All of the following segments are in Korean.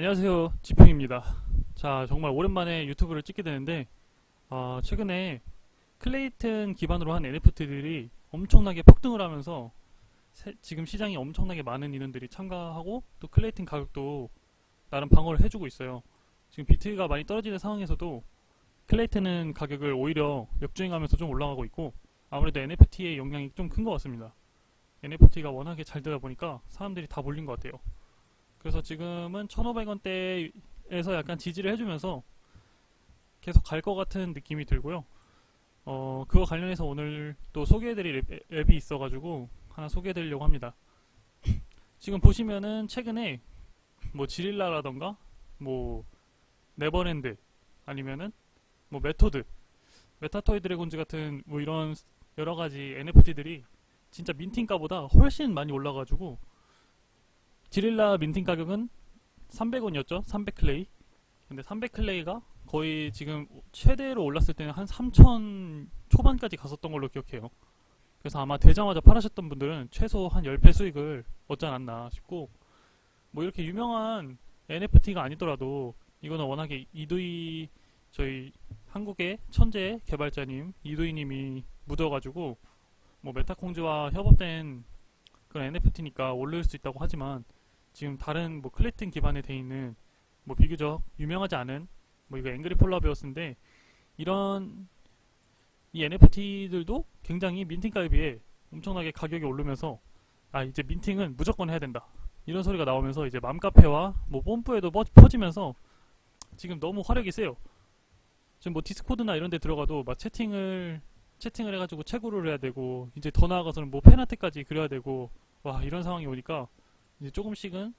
안녕하세요. 지풍입니다. 자 정말 오랜만에 유튜브를 찍게 되는데 아, 최근에 클레이튼 기반으로 한 NFT들이 엄청나게 폭등을 하면서 세- 지금 시장에 엄청나게 많은 인원들이 참가하고 또 클레이튼 가격도 나름 방어를 해주고 있어요. 지금 비트가 많이 떨어지는 상황에서도 클레이튼은 가격을 오히려 역주행하면서 좀 올라가고 있고 아무래도 NFT의 영향이 좀 큰 것 같습니다. NFT가 워낙에 잘 되다 보니까 사람들이 다 몰린 것 같아요 그래서 지금은 1,500원대에서 약간 지지를 해주면서 계속 갈 것 같은 느낌이 들고요. 어, 그거 관련해서 오늘 또 소개해드릴 앱, 앱이 있어가지고 하나 소개해드리려고 합니다. 지금 보시면은 최근에 뭐 지릴라라던가 뭐 네버랜드 아니면은 뭐 메토드 메타토이 드래곤즈 같은 뭐 이런 여러 가지 NFT들이 진짜 민팅가보다 훨씬 많이 올라가지고 지릴라 민팅 가격은 300원이었죠. 300클레이. 근데 300클레이가 거의 지금 최대로 올랐을 때는 한 3천 초반까지 갔었던 걸로 기억해요. 그래서 아마 되자마자 팔으셨던 분들은 최소 한 10배 수익을 얻지 않았나 싶고 뭐 이렇게 유명한 NFT가 아니더라도 이거는 워낙에 이두이 저희 한국의 천재 개발자님 이두이님이 묻어가지고 뭐 메타콩즈와 협업된 그런 NFT니까 올릴 수 있다고 하지만 지금 다른 뭐 클레이튼 기반에 돼 있는 뭐 비교적 유명하지 않은 뭐 이거 앵그리 폴라베어스인데 이런 이 NFT들도 굉장히 민팅가에 비해 엄청나게 가격이 오르면서 아 이제 민팅은 무조건 해야 된다. 이런 소리가 나오면서 이제 맘카페와 뭐 뽐뿌에도 퍼- 퍼지면서 지금 너무 화력이 세요. 지금 뭐 디스코드나 이런 데 들어가도 막 채팅을 채팅을 해가지고 채굴을 해야 되고 이제 더 나아가서는 뭐 팬아트까지 그려야 되고 와 이런 상황이 오니까 이제 조금씩은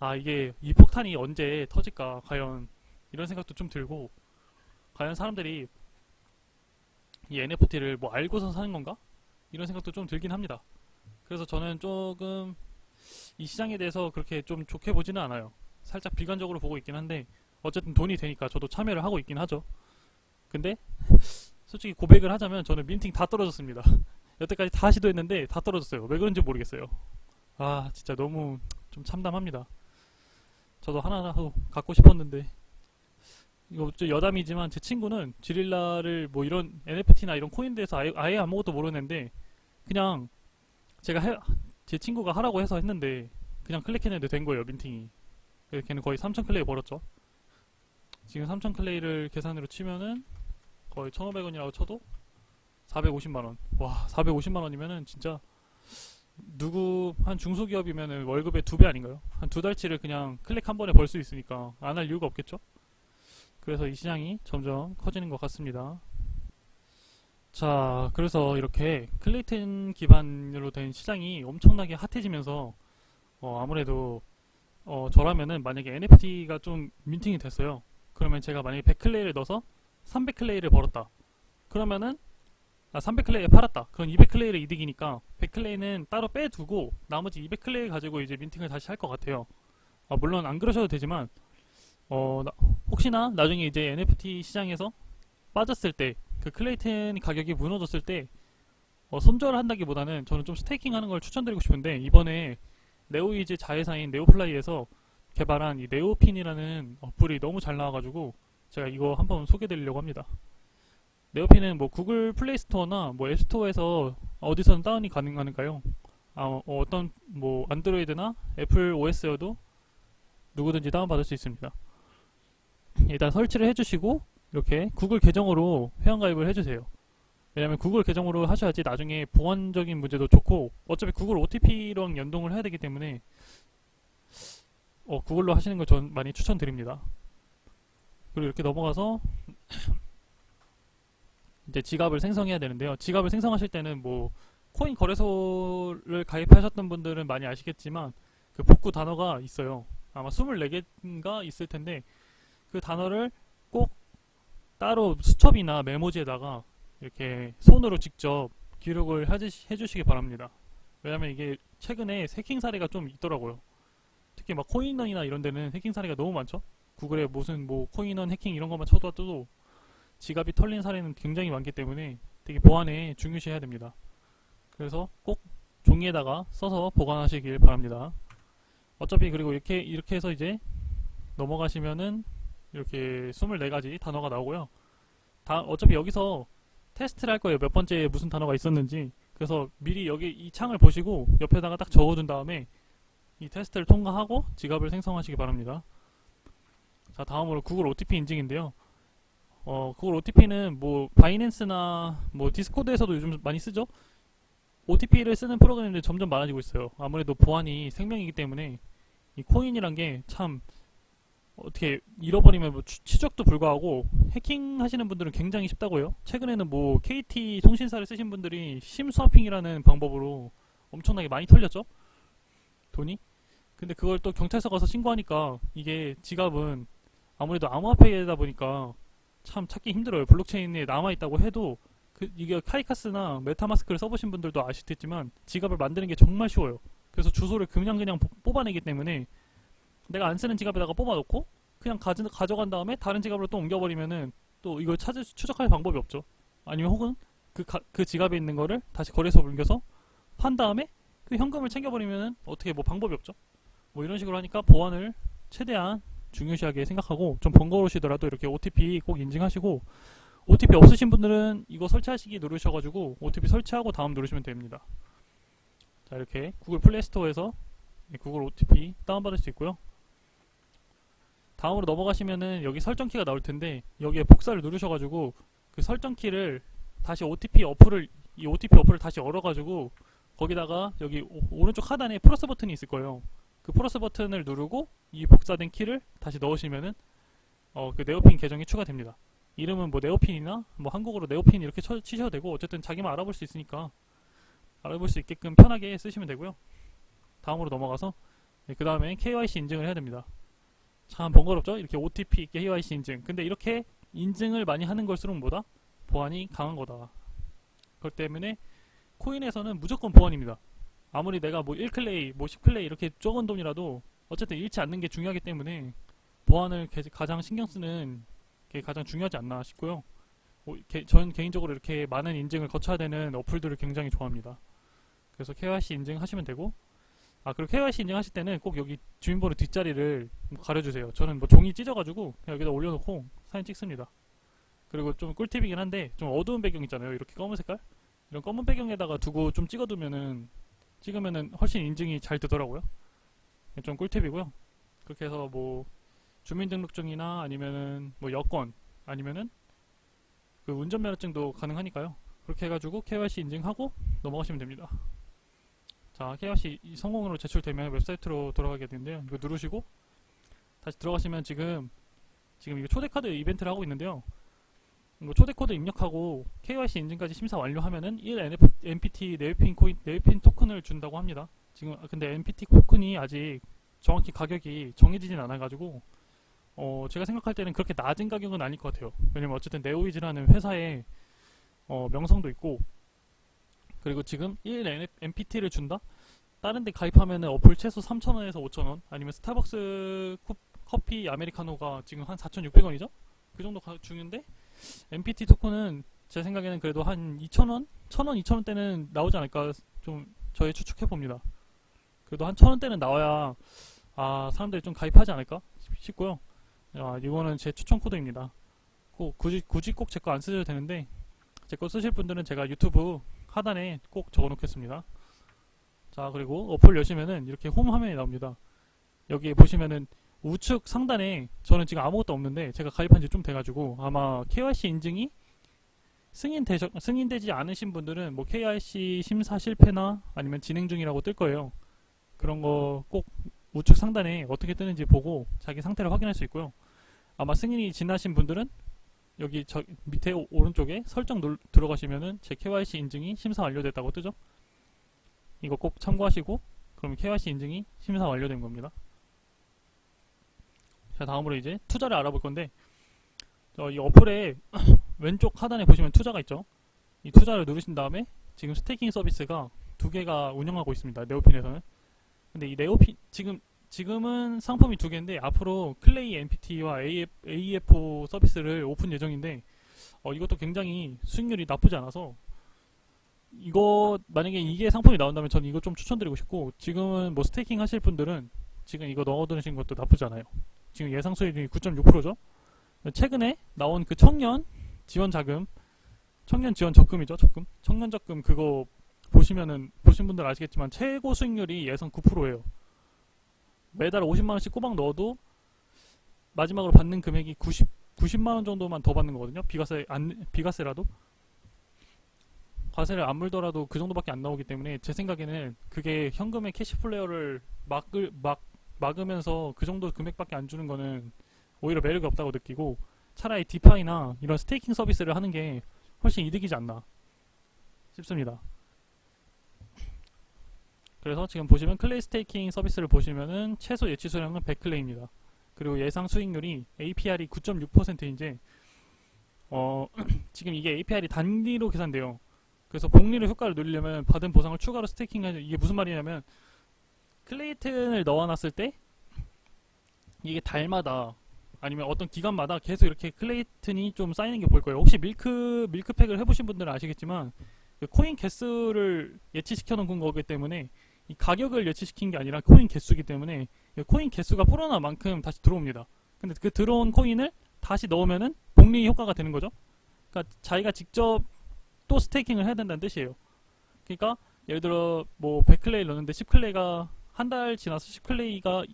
아 이게 이 폭탄이 언제 터질까 과연 이런 생각도 좀 들고 과연 사람들이 이 NFT를 뭐 알고서 사는 건가 이런 생각도 좀 들긴 합니다. 그래서 저는 조금 이 시장에 대해서 그렇게 좀 좋게 보지는 않아요. 살짝 비관적으로 보고 있긴 한데 어쨌든 돈이 되니까 저도 참여를 하고 있긴 하죠. 근데 솔직히 고백을 하자면 저는 민팅 다 떨어졌습니다. 여태까지 다 시도했는데 다 떨어졌어요. 왜 그런지 모르겠어요. 아 진짜 너무 좀 참담합니다. 저도 하나라도 갖고 싶었는데 이거 저 여담이지만 제 친구는 지릴라를 뭐 이런 NFT나 이런 코인 대해서 아예, 아예 아무것도 모르는데 그냥 제가 해, 제 친구가 하라고 해서 했는데 그냥 클릭했는데 된 거예요 민팅이. 걔는 거의 3,000 클레이 벌었죠. 지금 3,000 클레이를 계산으로 치면은 거의 1,500원이라고 쳐도 450만 원. 와 450만 원이면은 진짜 누구 한 중소기업이면은 월급의 두 배 아닌가요? 한 두 달치를 그냥 클릭 한 번에 벌 수 있으니까 안 할 이유가 없겠죠? 그래서 이 시장이 점점 커지는 것 같습니다. 자, 그래서 이렇게 클레이튼 기반으로 된 시장이 엄청나게 핫해지면서 어, 아무래도 어, 저라면은 만약에 NFT가 좀 민팅이 됐어요. 그러면 제가 만약에 100클레이를 넣어서 300클레이를 벌었다. 그러면은 아, 300클레이에 팔았다. 그럼 200클레이를 이득이니까 100클레이는 따로 빼두고 나머지 200클레이 가지고 이제 민팅을 다시 할 것 같아요. 아, 물론 안 그러셔도 되지만 어, 나- 혹시나 나중에 이제 NFT 시장에서 빠졌을 때 그 클레이튼 가격이 무너졌을 때 어, 손절을 한다기보다는 저는 좀 스테이킹 하는 걸 추천드리고 싶은데 이번에 네오이즈 자회사인 네오플라이에서 개발한 이 네오핀이라는 어플이 너무 잘 나와가지고 제가 이거 한번 소개드리려고 합니다. 네오핀은 뭐 구글 플레이 스토어나 뭐 앱스토어에서 어디서는 다운이 가능하니까요. 아, 어, 떤 뭐 안드로이드나 애플 OS여도 누구든지 다운받을 수 있습니다. 일단 설치를 해주시고 이렇게 구글 계정으로 회원가입을 해주세요. 왜냐면 구글 계정으로 하셔야지 나중에 보안적인 문제도 좋고 어차피 구글 OTP랑 연동을 해야 되기 때문에 어, 구글로 하시는 걸 전 많이 추천드립니다. 그리고 이렇게 넘어가서 이제 지갑을 생성해야 되는데요. 지갑을 생성하실 때는 뭐 코인 거래소를 가입하셨던 분들은 많이 아시겠지만 그 복구 단어가 있어요. 아마 24개인가 있을 텐데 그 단어를 꼭 따로 수첩이나 메모지에다가 이렇게 손으로 직접 기록을 해주시, 해주시기 바랍니다. 왜냐면 이게 최근에 해킹 사례가 좀 있더라고요. 특히 막 코인원이나 이런 데는 해킹 사례가 너무 많죠. 구글에 무슨 뭐 코인원 해킹 이런 것만 쳐도 지갑이 털린 사례는 굉장히 많기 때문에 되게 보안에 중요시해야 됩니다. 그래서 꼭 종이에다가 써서 보관하시길 바랍니다. 어차피 그리고 이렇게 이렇게 해서 이제 넘어가시면은 이렇게 24가지 단어가 나오고요. 다 어차피 여기서 테스트를 할 거예요. 몇 번째 무슨 단어가 있었는지. 그래서 미리 여기 이 창을 보시고 옆에다가 딱 적어둔 다음에 이 테스트를 통과하고 지갑을 생성하시기 바랍니다. 자, 다음으로 구글 OTP 인증인데요. 어, 구글 OTP는 뭐 바이낸스나 뭐 디스코드에서도 요즘 많이 쓰죠. OTP를 쓰는 프로그램들이 점점 많아지고 있어요. 아무래도 보안이 생명이기 때문에 이 코인이란 게 참 어떻게 잃어버리면 뭐 추- 추적도 불가하고 해킹 하시는 분들은 굉장히 쉽다고요. 최근에는 뭐 KT 통신사를 쓰신 분들이 심스와핑이라는 방법으로 엄청나게 많이 털렸죠. 돈이. 근데 그걸 또 경찰서 가서 신고하니까 이게 지갑은 아무래도 암호화폐다 보니까 참 찾기 힘들어요. 블록체인에 남아있다고 해도 그 이게 카이카스나 메타마스크를 써보신 분들도 아시겠지만 지갑을 만드는 게 정말 쉬워요. 그래서 주소를 그냥 그냥 뽑- 뽑아내기 때문에 내가 안 쓰는 지갑에다가 뽑아놓고 그냥 가져, 가져간 다음에 다른 지갑으로 또 옮겨버리면은 또 이걸 찾을 수- 추적할 방법이 없죠. 아니면 혹은 그, 가- 그 지갑에 있는 거를 다시 거래소 옮겨서 판 다음에 그 현금을 챙겨버리면은 어떻게 뭐 방법이 없죠. 뭐 이런 식으로 하니까 보안을 최대한 중요시하게 생각하고 좀 번거로우시더라도 이렇게 OTP 꼭 인증하시고 OTP 없으신 분들은 이거 설치하시기 누르셔가지고 OTP 설치하고 다음 누르시면 됩니다. 자 이렇게 구글 플레이 스토어에서 이 구글 OTP 다운받을 수 있고요. 다음으로 넘어가시면은 여기 설정 키가 나올 텐데 여기에 복사를 누르셔가지고 그 설정 키를 다시 OTP 어플을 이 OTP 어플을 다시 열어가지고 거기다가 여기 오, 오른쪽 하단에 플러스 버튼이 있을 거예요. 그 플러스 버튼을 누르고 이 복사된 키를 다시 넣으시면은 어, 그 네오핀 계정이 추가됩니다. 이름은 뭐 네오핀이나 뭐 한국어로 네오핀 이렇게 쳐, 치셔도 되고 어쨌든 자기만 알아볼 수 있으니까 알아볼 수 있게끔 편하게 쓰시면 되고요. 다음으로 넘어가서 그 다음에 KYC 인증을 해야 됩니다. 참 번거롭죠? 이렇게 OTP, KYC 인증. 근데 이렇게 인증을 많이 하는 걸수록 뭐다? 보안이 강한 거다. 그렇기 때문에 코인에서는 무조건 보안입니다. 아무리 내가 뭐 1클레이, 뭐 10클레이 이렇게 적은 돈이라도 어쨌든 잃지 않는 게 중요하기 때문에 보안을 게- 가장 신경 쓰는 게 가장 중요하지 않나 싶고요. 어, 개- 전 개인적으로 이렇게 많은 인증을 거쳐야 되는 어플들을 굉장히 좋아합니다. 그래서 KYC 인증하시면 되고 아 그리고 KYC 인증하실 때는 꼭 여기 주민번호 뒷자리를 가려주세요. 저는 뭐 종이 찢어가지고 여기다 올려놓고 사진 찍습니다. 그리고 좀 꿀팁이긴 한데 좀 어두운 배경 있잖아요. 이렇게 검은 색깔 이런 검은 배경에다가 두고 좀 찍어두면은 찍으면은 훨씬 인증이 잘 되더라고요. 좀 꿀팁이고요. 그렇게 해서 뭐 주민등록증이나 아니면은 뭐 여권 아니면은 그 운전면허증도 가능하니까요. 그렇게 해가지고 KYC 인증하고 넘어가시면 됩니다. 자, KYC 이 성공으로 제출되면 웹사이트로 돌아가게 되는데요. 이거 누르시고 다시 들어가시면 지금 지금 이거 초대 카드 이벤트를 하고 있는데요. 이거 초대 코드 입력하고 KYC 인증까지 심사 완료하면은 1 NF, NPT 네이핀 코인 네이핀 토큰을 준다고 합니다. 지금 아, 근데 NPT 토큰이 아직 정확히 가격이 정해지진 않아가지고 어 제가 생각할 때는 그렇게 낮은 가격은 아닐 것 같아요. 왜냐면 어쨌든 네오이즈라는 회사의 어 명성도 있고 그리고 지금 1 NPT를 준다? 다른 데 가입하면은 어플 최소 3,000원에서 5,000원 아니면 스타벅스 코- 커피 아메리카노가 지금 한 4,600원이죠? 그 정도 가, 주는데 NPT 토큰은 제 생각에는 그래도 한 2,000원? 1,000원, 2,000원대는 나오지 않을까 좀 저희 추측해 봅니다. 그래도 한 1,000원대는 나와야 아 사람들이 좀 가입하지 않을까 싶- 싶고요. 아, 이거는 제 추천 코드입니다. 꼭 굳이 굳이 꼭 제 거 안 쓰셔도 되는데 제 거 쓰실 분들은 제가 유튜브 하단에 꼭 적어 놓겠습니다. 자, 그리고 어플 여시면은 이렇게 홈 화면이 나옵니다. 여기 보시면은 우측 상단에 저는 지금 아무것도 없는데 제가 가입한 지 좀 돼가지고 아마 KYC 인증이 승인되셔, 승인되지 않으신 분들은 뭐 KYC 심사 실패나 아니면 진행 중이라고 뜰 거예요. 그런 거 꼭 우측 상단에 어떻게 뜨는지 보고 자기 상태를 확인할 수 있고요. 아마 승인이 지나신 분들은 여기 저 밑에 오- 오른쪽에 설정 눌, 들어가시면은 제 KYC 인증이 심사 완료됐다고 뜨죠. 이거 꼭 참고하시고 그럼 KYC 인증이 심사 완료된 겁니다. 자 다음으로 이제 투자를 알아볼 건데 어, 이 어플에 왼쪽 하단에 보시면 투자가 있죠. 이 투자를 누르신 다음에 지금 스테이킹 서비스가 두 개가 운영하고 있습니다. 네오핀에서는. 근데 이 네오핀 지금 지금은 상품이 두 개인데 앞으로 클레이 NPT와 AF, AFO 서비스를 오픈 예정인데 어, 이것도 굉장히 수익률이 나쁘지 않아서 이거 만약에 이게 상품이 나온다면 저는 이거 좀 추천드리고 싶고 지금은 뭐 스테이킹 하실 분들은 지금 이거 넣어두시는 것도 나쁘지 않아요. 지금 예상 수익률이 9.6%죠. 최근에 나온 그 청년 지원 자금, 청년 지원 적금이죠, 적금. 청년 적금 그거 보시면은 보신 분들 아시겠지만 최고 수익률이 예상 9%예요. 매달 50만 원씩 꼬박 넣어도 마지막으로 받는 금액이 90 90만 원 정도만 더 받는 거거든요. 비과세 안 비과세라도 과세를 안 물더라도 그 정도밖에 안 나오기 때문에 제 생각에는 그게 현금의 캐시 플레어를 막을 막 막으면서 그 정도 금액밖에 안 주는 거는 오히려 매력이 없다고 느끼고 차라리 디파이나 이런 스테이킹 서비스를 하는 게 훨씬 이득이지 않나 싶습니다. 그래서 지금 보시면 클레이 스테이킹 서비스를 보시면은 최소 예치 수량은 100클레이입니다. 그리고 예상 수익률이 APR이 9.6%인데 어 지금 이게 APR이 단위로 계산돼요. 그래서 복리로 효과를 누리려면 받은 보상을 추가로 스테이킹하죠. 이게 무슨 말이냐면 클레이튼을 넣어놨을 때 이게 달마다 아니면 어떤 기간마다 계속 이렇게 클레이튼이 좀 쌓이는 게 보일 거예요. 혹시 밀크 밀크팩을 해보신 분들은 아시겠지만 그 코인 개수를 예치시켜 놓은 거기 때문에 이 가격을 예치시킨 게 아니라 코인 개수기 때문에 그 코인 개수가 불어난 만큼 다시 들어옵니다. 근데 그 들어온 코인을 다시 넣으면은 복리 효과가 되는 거죠. 그러니까 자기가 직접 또 스테이킹을 해야 된다는 뜻이에요. 그러니까 예를 들어 뭐 100클레이 넣는데 10클레이가 한 달 지나서 10클레이가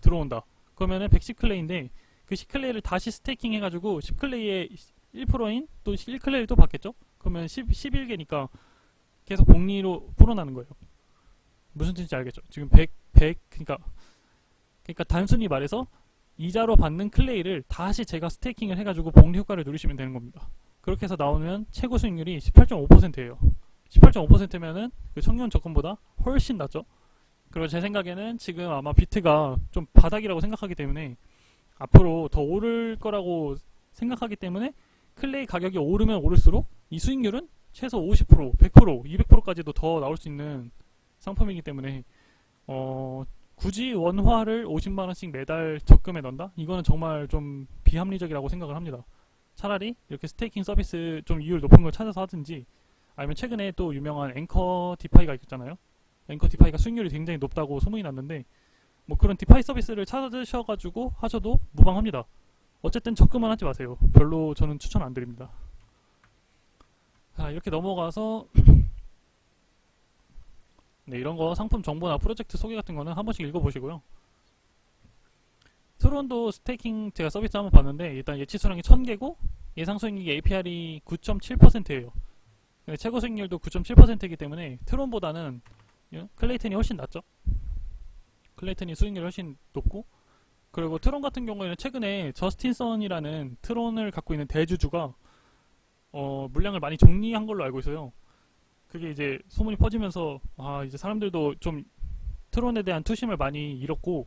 들어온다. 그러면은 110클레이인데 그 10클레이를 다시 스테이킹 해가지고 10클레이의 1%인 또 1클레이를 또 받겠죠? 그러면 10, 11개니까 계속 복리로 불어나는 거예요. 무슨 뜻인지 알겠죠? 지금 100, 100, 그러니까, 그러니까 단순히 말해서 이자로 받는 클레이를 다시 제가 스테이킹을 해가지고 복리 효과를 누리시면 되는 겁니다. 그렇게 해서 나오면 최고 수익률이 18.5%예요. 18.5%면은 그 청년 적금보다 훨씬 낮죠? 그리고 제 생각에는 지금 아마 비트가 좀 바닥이라고 생각하기 때문에 앞으로 더 오를 거라고 생각하기 때문에 클레이 가격이 오르면 오를수록 이 수익률은 최소 50%, 100%, 200%까지도 더 나올 수 있는 상품이기 때문에 어, 굳이 원화를 50만 원씩 매달 적금에 넣는다? 이거는 정말 좀 비합리적이라고 생각을 합니다. 차라리 이렇게 스테이킹 서비스 좀 이율 높은 걸 찾아서 하든지 아니면 최근에 또 유명한 앵커 디파이가 있잖아요. 앵커 디파이가 수익률이 굉장히 높다고 소문이 났는데 뭐 그런 디파이 서비스를 찾으셔가지고 하셔도 무방합니다. 어쨌든 적금은 하지 마세요. 별로 저는 추천 안 드립니다. 자 이렇게 넘어가서 네, 이런 거 상품 정보나 프로젝트 소개 같은 거는 한 번씩 읽어보시고요. 트론도 스테이킹 제가 서비스 한번 봤는데 일단 예치 수량이 1000개고 예상 수익률이 APR이 9.7%예요. 근데 최고 수익률도 9.7%이기 때문에 트론보다는 클레이튼이 훨씬 낫죠. 클레이튼이 수익률이 훨씬 높고 그리고 트론 같은 경우에는 최근에 저스틴선이라는 트론을 갖고 있는 대주주가 어, 물량을 많이 정리한 걸로 알고 있어요. 그게 이제 소문이 퍼지면서 아 이제 사람들도 좀 트론에 대한 투심을 많이 잃었고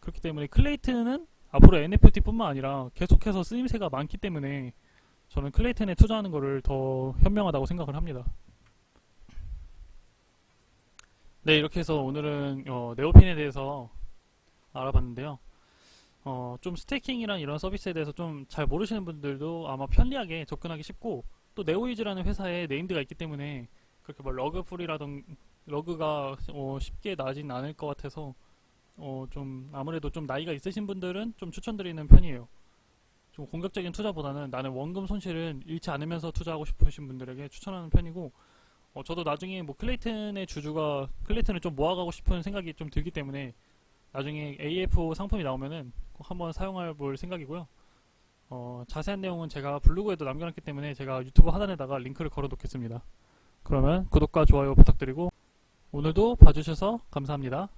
그렇기 때문에 클레이튼은 앞으로 NFT뿐만 아니라 계속해서 쓰임새가 많기 때문에 저는 클레이튼에 투자하는 것을 더 현명하다고 생각을 합니다. 네 이렇게 해서 오늘은 어, 네오핀에 대해서 알아봤는데요. 어, 좀 스테이킹이란 이런 서비스에 대해서 좀 잘 모르시는 분들도 아마 편리하게 접근하기 쉽고 또 네오이즈라는 회사에 네임드가 있기 때문에 그렇게 뭐 러그 풀이라던 러그가 어, 쉽게 나진 않을 것 같아서 어, 좀 아무래도 좀 나이가 있으신 분들은 좀 추천드리는 편이에요. 좀 공격적인 투자보다는 나는 원금 손실은 잃지 않으면서 투자하고 싶으신 분들에게 추천하는 편이고 어, 저도 나중에 뭐 클레이튼의 주주가 클레이튼을 좀 모아가고 싶은 생각이 좀 들기 때문에 나중에 AF 상품이 나오면은 꼭 한번 사용해 볼 생각이고요. 어, 자세한 내용은 제가 블로그에도 남겨놨기 때문에 제가 유튜브 하단에다가 링크를 걸어 놓겠습니다. 그러면 구독과 좋아요 부탁드리고 오늘도 봐주셔서 감사합니다.